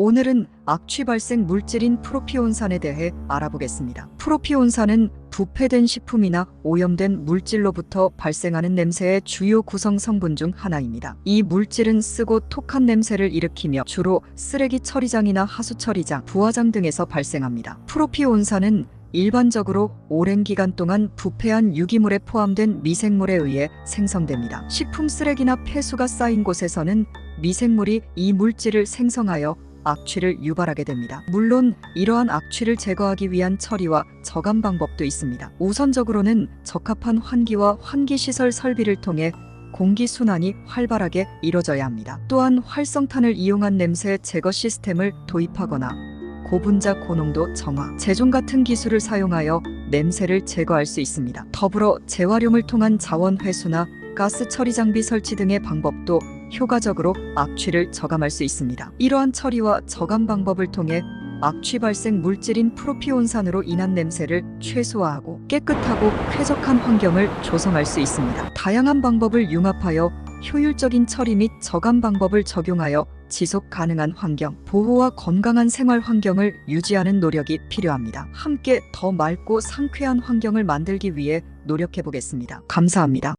오늘은 악취 발생 물질인 프로피온산에 대해 알아보겠습니다. 프로피온산은 부패된 식품이나 오염된 물질로부터 발생하는 냄새의 주요 구성 성분 중 하나입니다. 이 물질은 쓰고 톡한 냄새를 일으키며 주로 쓰레기 처리장이나 하수 처리장, 부화장 등에서 발생합니다. 프로피온산은 일반적으로 오랜 기간 동안 부패한 유기물에 포함된 미생물에 의해 생성됩니다. 식품 쓰레기나 폐수가 쌓인 곳에서는 미생물이 이 물질을 생성하여 악취를 유발하게 됩니다. 물론 이러한 악취를 제거하기 위한 처리와 저감 방법도 있습니다. 우선적으로는 적합한 환기와 환기시설 설비를 통해 공기 순환이 활발하게 이뤄져야 합니다. 또한 활성탄을 이용한 냄새 제거 시스템을 도입하거나 고분자 고농도 정화, 제종 같은 기술을 사용하여 냄새를 제거할 수 있습니다. 더불어 재활용을 통한 자원 회수나 가스 처리 장비 설치 등의 방법도 효과적으로 악취를 저감할 수 있습니다. 이러한 처리와 저감 방법을 통해 악취 발생 물질인 프로피온산으로 인한 냄새를 최소화하고 깨끗하고 쾌적한 환경을 조성할 수 있습니다. 다양한 방법을 융합하여 효율적인 처리 및 저감 방법을 적용하여 지속 가능한 환경, 보호와 건강한 생활 환경을 유지하는 노력이 필요합니다. 함께 더 맑고 상쾌한 환경을 만들기 위해 노력해 보겠습니다. 감사합니다.